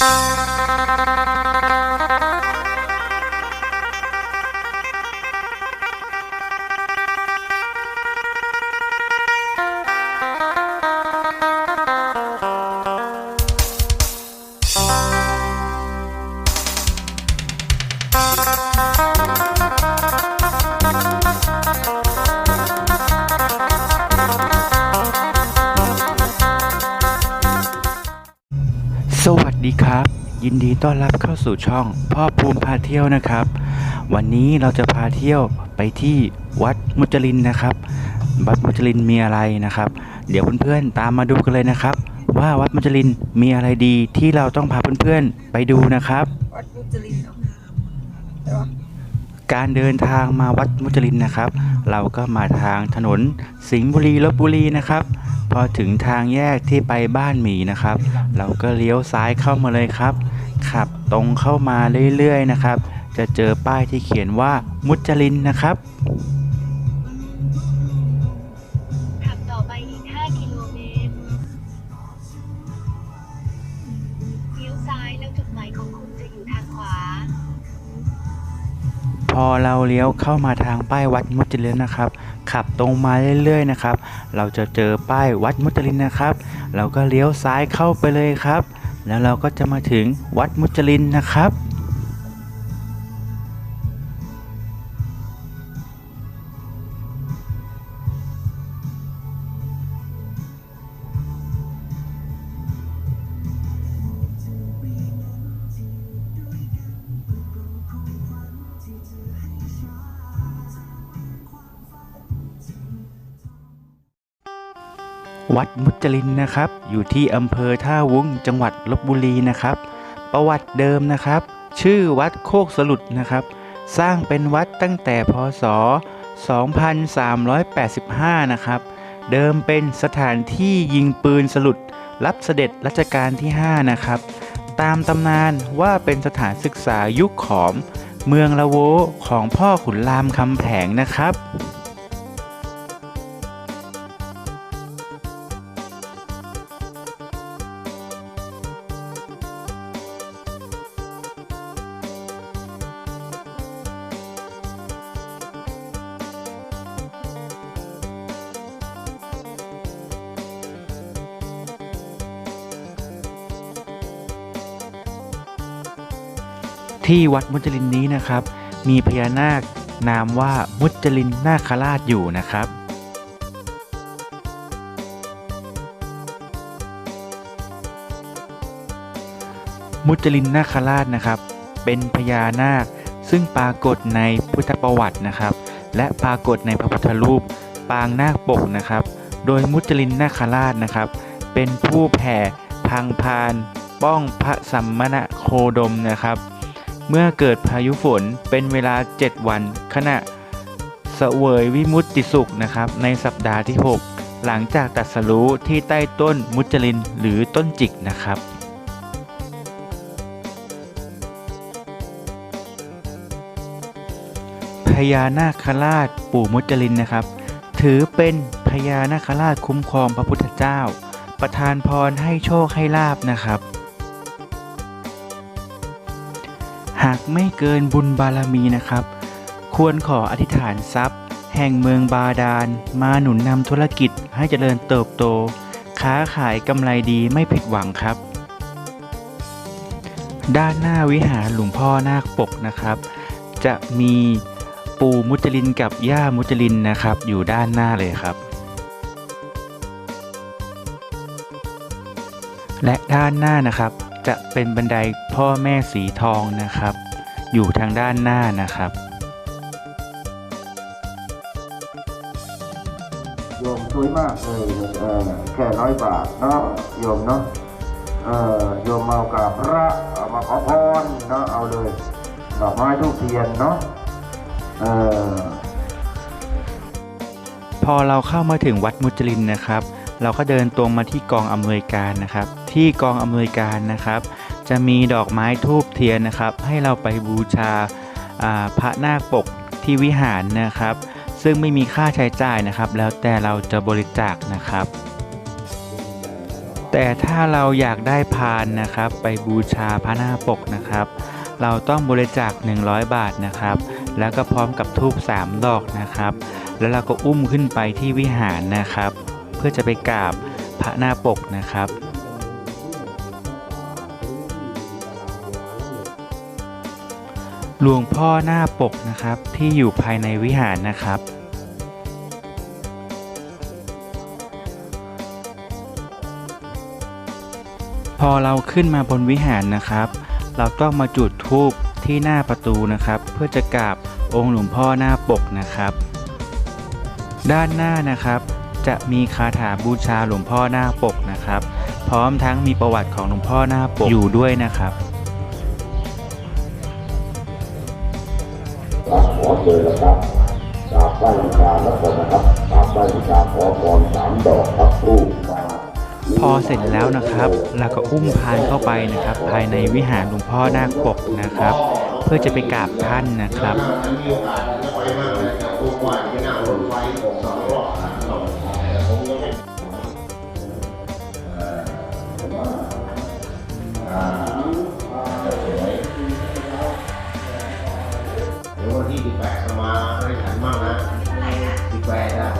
Peace. ต้อนรับเข้าสู่ช่องพ่อภูมิพาเที่ยวนะครับ วันนี้เราจะพาเที่ยวไปที่วัดมุจลินนะครับ วัดมุจลินมีอะไรนะครับ เดี๋ยวเพื่อนๆตามมาดูกันเลยนะครับ ว่าวัดมุจลินมีอะไรดีที่เราต้องพาเพื่อนๆไปดูนะครับ วัดมุจลินเนาะใช่ปะการเดินทางมาวัดมุจลินนะครับ เราก็มาทางถนนสิงห์บุรีลบบุรีนะครับ พอถึงทางแยกที่ไปบ้านหมีนะครับ เราก็เลี้ยวซ้ายเข้ามาเลยครับ ขับตรงเข้ามาเรื่อยๆนะครับ จะเจอป้ายที่เขียนว่ามุจลินนะครับขับต่อไปอีก 5 กิโลเมตรเลี้ยวซ้ายแล้วจุดหมายของคุณจะอยู่ทางขวา พอเราเลี้ยวเข้ามาทางป้ายวัดมุจลินนะครับ ขับตรงมาเรื่อยๆนะครับ เราจะเจอป้ายวัดมุจลินนะครับ เราก็เลี้ยวซ้ายเข้าไปเลยครับ แล้วเราก็จะมาถึงวัดมุจลินนะครับ วัดมุจลินนะครับ อยู่ที่อำเภอท่าวุ้งจังหวัดลบบุรีนะครับ ประวัติเดิมนะครับ ชื่อวัดโคกสลุดนะครับ สร้างเป็นวัดตั้งแต่พศ 2385 นะครับ เดิมเป็นสถานที่ยิงปืนสลุด รับเสด็จรัชกาลที่ 5 นะครับ ตามตำนานว่าเป็นสถานศึกษายุคขอม เมืองละโวของพ่อขุนรามคำแผงนะครับ ที่วัดมุจลินนี้นะครับ มีพญานาคนามว่ามุจลินนาคราชอยู่นะครับมุจลินนาคราชนะครับ เป็นพญานาคซึ่งปรากฏในพุทธประวัตินะครับ และปรากฏในพระพุทธรูปปางนาคปกนะครับ โดยมุจลินนาคราชนะครับ เป็นผู้แผ่พังพาน ป้องพระสัมมณโคดมนะครับ เมื่อเกิดพายุฝนเป็นเวลา 7 วัน ขณะเสวยวิมุตติสุขนะครับในสัปดาห์ที่ 6 หลังจากตัดสรู้ที่ใต้ต้นมุจลินหรือต้นจิกนะครับพญานาคราชปู่มุจลินนะครับ ถือเป็นพญานาคราชคุ้มครองพระพุทธเจ้า ประทานพรให้โชคให้ลาบนะครับ หากไม่เกินบุญบารมีนะครับ ควรขออธิษฐานทรัพย์ แห่งเมืองบาดาล มาหนุนนำธุรกิจให้เจริญเติบโต ค้าขายกำไรดีไม่ผิดหวังครับ ด้านหน้าวิหารหลวงพ่อนาคปกนะครับ จะมีปู่มุจลินกับย่ามุจลินนะครับ อยู่ด้านหน้าเลยครับ และด้านหน้านะครับ จะเป็นบันไดพ่อแม่สีทองนะครับ อยู่ทางด้านหน้านะครับโยมสวยมากเลยเออแค่ร้อยบาทเนาะโยมเนาะเออโยมมากับพระเอามาขอพรเนาะเอาเลยดอกไม้ทูกเทียนเนาะเออพอเราเข้ามาถึงวัดมุจลินนะครับ เราก็เดินตรงมาที่กองอำนวยการนะครับ ที่กองอำนวยการนะครับ จะมีดอกไม้ทูบเทียนนะครับ ให้เราไปบูชาพระนาคปกที่วิหารนะครับ ซึ่งไม่มีค่าใช้จ่ายนะครับ แล้วแต่เราจะบริจาคนะครับ แต่ถ้าเราอยากได้พานนะครับ ไปบูชาพระหน้าปกนะครับ เราต้องบริจาค 100 บาทนะครับ แล้วก็พร้อมกับทูบ3ดอกนะครับ แล้วเราก็อุ้มขึ้นไปที่วิหารนะครับ เพื่อจะไปกราบพระหน้าปกนะครับ หลวงพ่อหน้าปกนะครับที่อยู่ภายในวิหารนะครับ พอเราขึ้นมาบนวิหารนะครับ เราต้องมาจุดธูปที่หน้าประตูนะครับ เพื่อจะกราบองค์หลวงพ่อหน้าปกนะครับ ด้านหน้านะครับจะมีคาถาบูชาหลวงพ่อหน้าปกนะครับ พร้อมทั้งมีประวัติของหลวงพ่อหน้าปกอยู่ด้วยนะครับ ครับขอเลยนะครับกราบไหว้บูชาแล้วก่อนนะครับกราบไหว้บูชาขอพรสามดอกครับรูปมาพอเสร็จแล้วนะครับเราก็อุ้มพานเข้าไปนะครับ ภายในวิหารหลวงพ่อนาคปกนะครับ เพื่อจะไปกราบท่านนะครับ 18นะ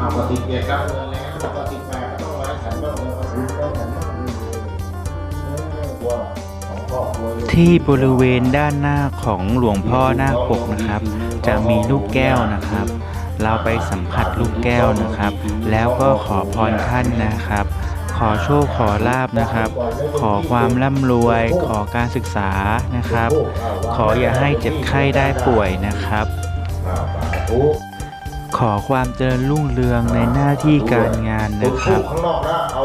มากกว่า17ครับเงินแล้วมากกว่า18ก็ต้องมาให้ฉันบ้างเลยครับคุณได้ฉันบ้างเออว่าของครอกัวเลย ที่บริเวณด้านหน้าของหลวงพ่อนาคปกนะครับ จะมีลูกแก้วนะครับ เราไปสัมผัสลูกแก้วนะครับ แล้วก็ขอพรท่านนะครับ ขอโชคขอลาบนะครับ ขอความร่ำรวย ขอการศึกษานะครับ ขออย่าให้เจ็บไข้ได้ป่วยนะครับ ขอความเจริญรุ่งเรืองในหน้าที่การงานนะครับ ข้างนอกนะเอา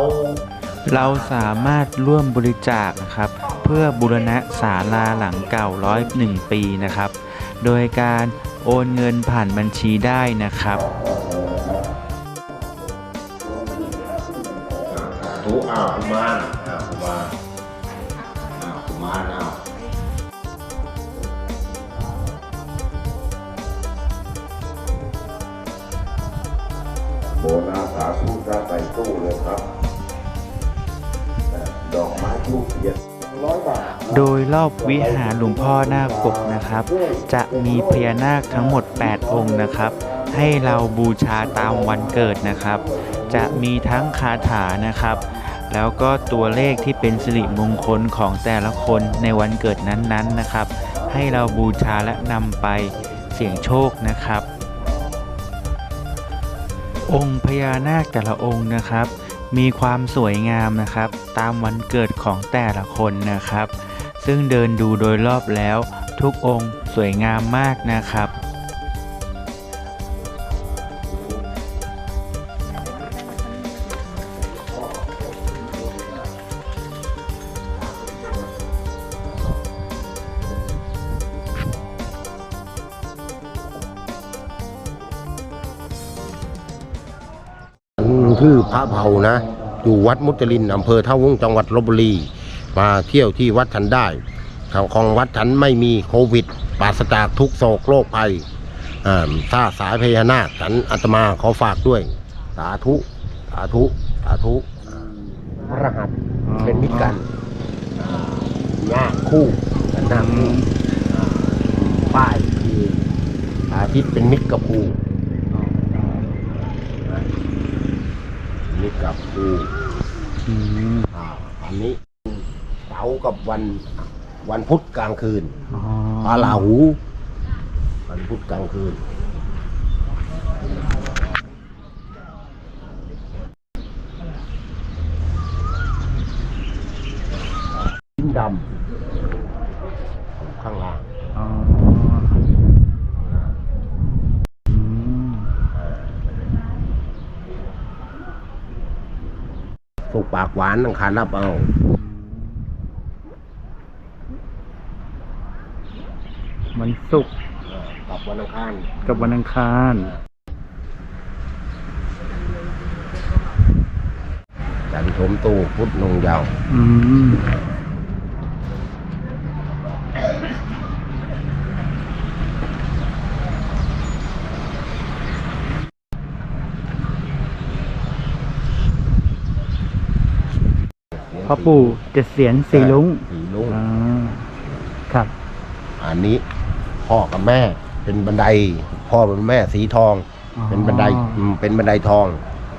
เราสามารถร่วมบริจาคนะครับ เพื่อบูรณะศาลาหลังเก่าร้อยหนึ่งปีนะครับ โดยการโอนเงินผ่านบัญชีได้นะครับถูอ้าวกุมารอ้าวกุมารอ้าวกุมารอ้าว บนาสาธุด้านใส่ตู้เลยครับ ดอกไม้ทูบเทียนโดยรอบวิหารหลวงพ่อนาคปกนะครับ จะมีพญานาคทั้งหมด 8 องค์นะครับ ให้เราบูชาตามวันเกิดนะครับ จะมีทั้งคาถานะครับ แล้วก็ตัวเลขที่เป็นสิริมงคลของแต่ละคนในวันเกิดนั้นๆนะครับ ให้เราบูชาและนำไปเสี่ยงโชคนะครับ องค์พญานาคแต่ละองค์นะครับ มีความสวยงามนะครับ ตามวันเกิดของแต่ละคนนะครับ ซึ่งเดินดูโดยรอบแล้ว ทุกองค์สวยงามมากนะครับ นะ อยู่วัดมุจลินอำเภอท่าวุ้งจังหวัดลบบุรี มาเที่ยวที่วัดฉันได้ทางของวัดฉันไม่มีโควิดปราศจากทุกโศกโรคภัยอ่าถ้าสายพญานาคฉันอาตมาขอฝากด้วย สาธุ สาธุ สาธุพระรหัสเป็นมิตรกันหน้าคู่หน้าคู่ป้ายคืออาทิตย์เป็นมิตรกับภูมิตร กับภูอ่าอันนี้เสาร์กับวันวันพุธกลางคืนปลาลาหู วันพุธกลางคืนชิ้นดำข้างล่าง อ๋ออืม สุกปาก หวานอังคารรับเอาวันศุกร์กับวันอังคารกับวันอังคาร จันทร์ชมตูพุธนงยาว อืม อปู่เจ็ดเสียนสีลุงสีลุงอ่าครับ อันนี้พ่อกับแม่เป็นบันได พ่อเป็นแม่สีทอง อ๋อ เป็นบันไดอืมเป็นบันไดทอง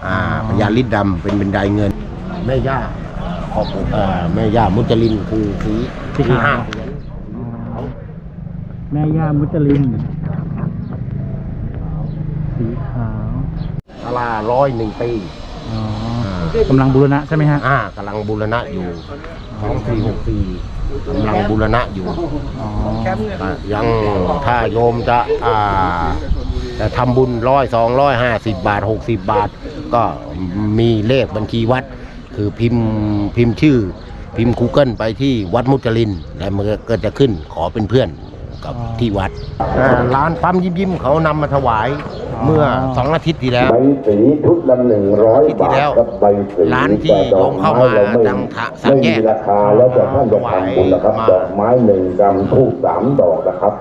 อ่าอ๋อพญาลิดดำเป็นบันไดเงิน แม่ย่าพ่อปู่อ่าแม่ย่ามุจลินคือสีสีห้าเหรียญแม่ย่ามุจลินสีขาวศาลาร้อยหนึ่งปี อ๋อ กำลังบูรณะใช่ไหมฮะ อ่ากำลังบูรณะอยู่สองสี่หกสี่กำลังบูรณะอยู่อ๋อ อะยังถ้าโยมจะอ่าจะทำบุญร้อยสองร้อยห้าสิบบาทหกสิบบาท ก็มีเลขบัญชีวัด คือพิมพ์พิมพ์ชื่อ พิมพ์ Google ไปที่วัดมุจลิน แล้วมันก็จะขึ้นขอเป็นเพื่อน กับที่วัดอ่าร้านปั๊มยิ้มยิ้มเขานำมาถวายเมื่อสองอาทิตย์ที่แล้วใบสีชุดละหนึ่งร้อยที่บาทแล้วครับใบสีร้านที่โยมเข้ามาแต่ดอกไดังทะสามไม่แยมีกราคาแล้วแต่ท่านจะทำบุญนะครับมาดอกไม้หนึ่งกำทูบสามดอกนะครับ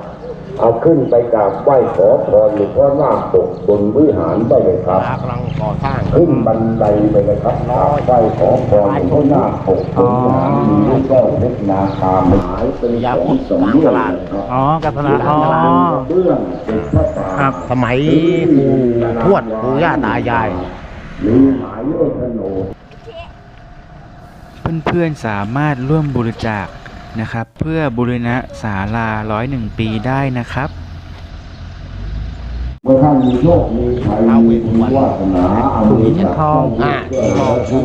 เอาขึ้นไปกราบไหว้ขอพรหลวงพ่อนาคปกบนวิหารได้เลยครับกำลังก่อสร้างขึ้นบันไดไปเลยครับกราบไหว้ขอพรหลวงพ่อนาคปกบนวิหารมีลูกแก้วเพชรนาคาหมายเป็นยาขพุองทธสมกลางเด็ตจลาดอ๋อกัตนาอ๋อเบื้องเป็นพระป่าครับสมัยปู่ทวดปู่ย่าตายายมีหมายเลขโฉนดเพื่อนๆสามารถร่วมบริจาค นะครับ เพื่อบูรณะศาลาร้อยหนึ่งปีได้นะครับเมื่อท่านมีโชคมีชัยเอาเวมีทบุญวันวาสนาเอาถุงเงินทองอ่าทองชุบ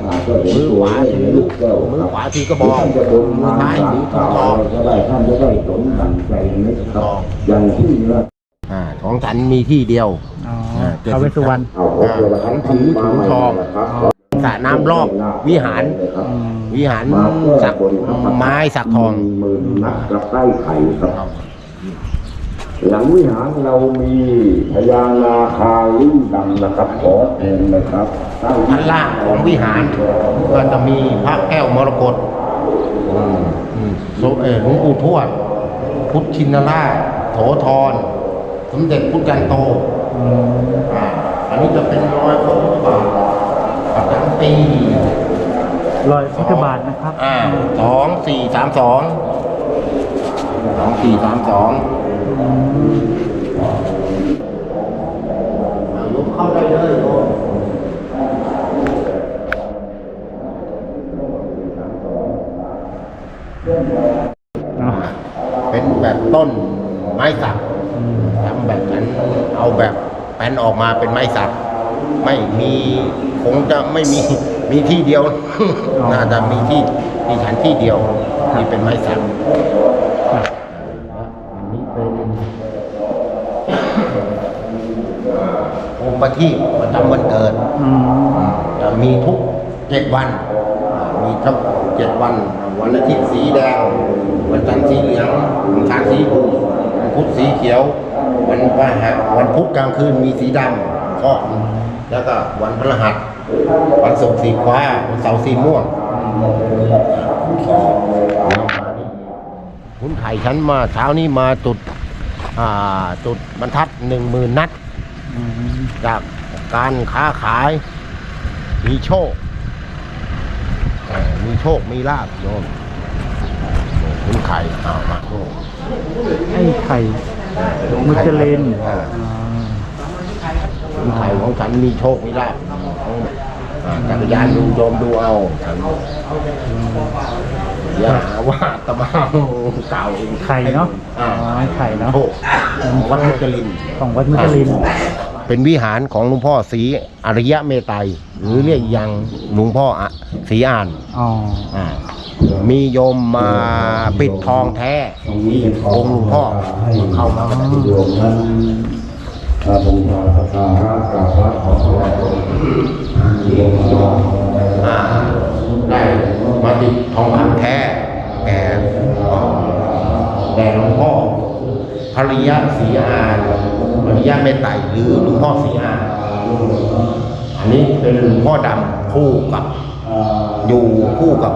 มือขวาถือลูกมือขวาถือกระบองท่านจะบนมือทางซ้ายสาถือมถุกางวทองอะไรก็ได้ท่านจะได้สมดังใจนะครับอย่างที่ว่าอ่าของฉันมีที่เดียวอ๋ออ่าท้าวเวสสุวรรณเอาโอเคแล้วครับถือถุงทอง สระน้ำรอบวิหารอืมวิหารสักไม้สักทองหมื่นนัดกับใต้ไข่ครับ หลังวิหารเรามีพญานาคาลิ้นดำนะครับขอเองนะครับใต้ชั้นล่างของวิหารก็จะมีพระแก้วมรกตอืมอืมโซเออหลวงปู่ทวดพุทธชินราชโถธรสมเด็จพุทธกันโตอืมอ่าอันนี้จะเป็นร้อยพระพุทธบาท ประจำปีรอยพุทธบาทนะครับ อ่าสองสี่สามสองสองสี่สามสองลุกเข้าได้เลยโอ๋อเป็นแบบต้นไม้สักทำแบบนั้นเอาแบบแป้นออกมาเป็นไม้สัก ไม่มีคงจะไม่มีมีที่เดียว น่าจะมีที่ที่ฉันที่เดียวที่เป็นไม้สักอันนี้เป็นองค์ประทีปประจำวันเกิดจะมีทุกเจ็ดวัน มีทั้งเจ็ดวัน วันอาทิตย์สีแดง วันจันทร์สีเหลืองวันอังคารสีบูวันพุธสีเขียว วันพฤหัสวันพุธกลางคืนมีสีดำ ก็แล้วก็วันพฤหัสวันศุกร์สีฟ้าวันเสาร์สีม่วงคุณไข่ฉันมาเช้านี้มาจุดอ่าจุดบรรทัดหนึ่งหมื่นนัดอืมจากการค้าขาย มีโชคเอ่อมีโชค มีลาบโยมคุณไข่เอามาโชคไอ้ไข่มุจลิน อ่าอ๋อคุณไข่ของฉันมีโชคมีลาบอ่าจักรยานดูโยมดูเอาฉันอย่าหาว่าตะมาเก่าเองไข่เนาะอ่าอ๋อไอ้ไข่เนาะโชคของวัดมุจลิน ของวัดมุจลิน เป็นวิหารของหลวงพ่อศรีอริยะเมตไตรหรือเรียกอีกอย่างหลวงพ่ออะศรีอานอ๋อ อ่ามีโยมมาปิดทองแท้ที่องค์หลวงพ่อเข้ามาก็ได้โยมนั้น อาบูชาสการะกราบพระขอพรโยมมาอ่าได้มาติดทองคำแท้แก่แก่หลวงพ่อภริยะศรีอานภริยะเมตไตรหรือหลวงพ่อศรีอานอันนี้เป็นหลวงพ่อดำคู่กับ อยู่คู่กับ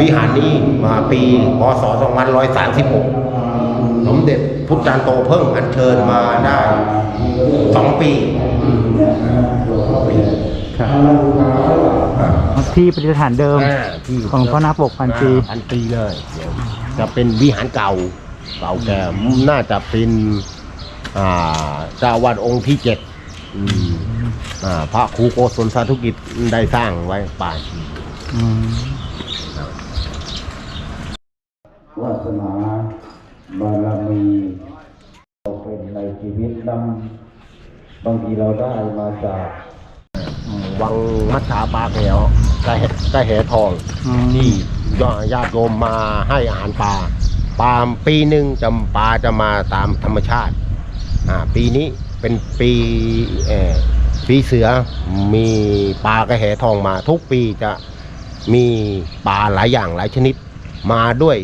วิหารนี้มาปีพศ2536 สมเด็จพุทธจารย์โตเพิ่งอัญเชิญมาได้สองปีพที่ปฏิสถานเดิมอ่าที่ของพ่อนาคปกพันปีอ่าพันปีเลยเดี๋ยวจะเป็นวิหารเก่าเก่าแก่น่าจะเป็นอ่าเจ้าอาวาดองค์ที่เจ็ดอืมอ่าพระครูโกศลสาธุกิจได้สร้างไว้ป่านอืมวาสนาบารมีเราเป็นในชีวิต นั้นบางทีเราได้มาจากวังมัชชาปลาแก้วกระเหกระแหทองที่ญาติโยมมาให้อาหารปลาปลาปีหนึ่งจะปลาจะมาตามธรรมชาติปีนี้เป็นปีเอ่อปีเสือมีปลากระแหทองมา ทุกปีจะมีปลาหลายอย่างหลายชนิดมาด้วย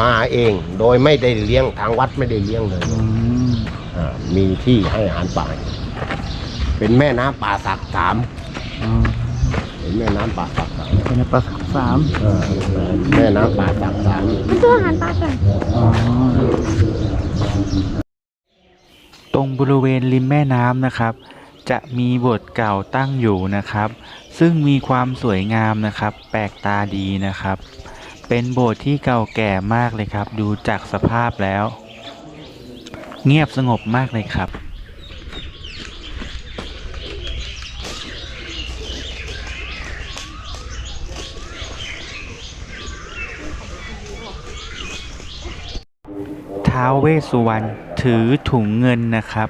มาเองโดยไม่ได้เลี้ยงทางวัดไม่ได้เลี้ยงเลย มอ่ามีที่ให้อาหารปลาเป็นแม่น้ำป่าสักสามอืมเป็นแม่น้ำป่าสักสามเป็นประสักสามเออแม่น้ำป่าสักสามอ๋อตรงบริเวณริมแม่น้ำนะครับ จะมีโบสถ์เก่าตั้งอยู่นะครับ ซึ่งมีความสวยงามนะครับ แปลกตาดีนะครับ เป็นโบสถ์ที่เก่าแก่มากเลยครับ ดูจากสภาพแล้ว เงียบสงบมากเลยครับ ท้าวเวสสุวรรณถือถุงเงินนะครับ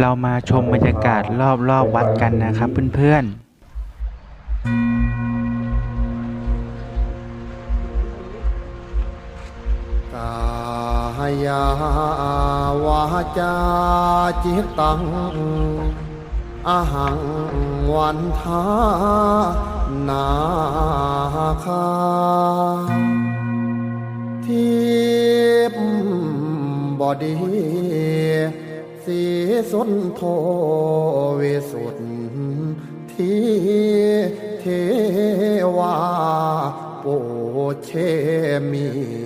เรามาชมบรรยากาศรอบๆวัดกันนะครับเพื่อนๆายาวาจาจิตตังอาหังวันทานาคาทิพบดีสีสุนโทวิสุทธิเทวาโปเชมี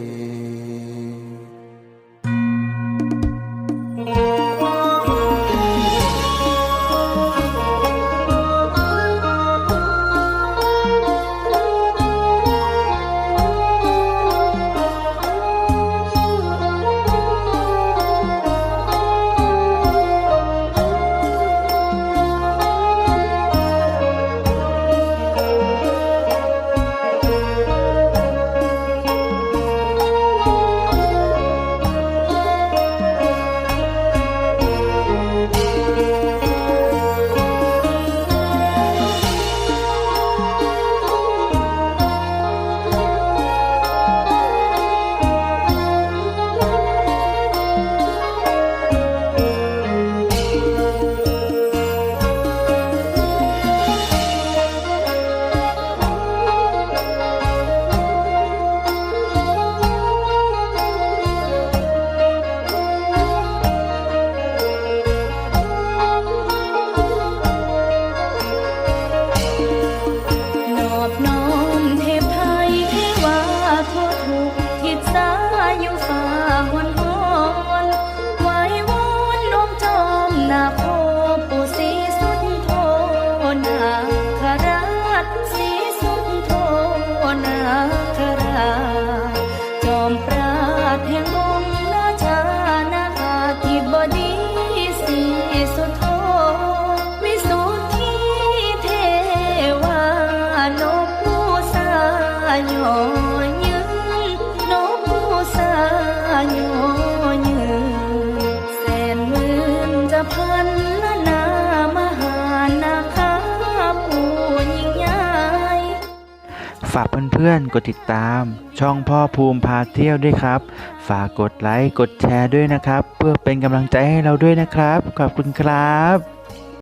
ฝากเพื่อนๆ กดติดตาม ช่องพ่อภูมิพาเที่ยวด้วยครับ ฝากกดไลค์ กดแชร์ด้วยนะครับ เพื่อเป็นกำลังใจให้เราด้วยนะครับ ขอบคุณครับ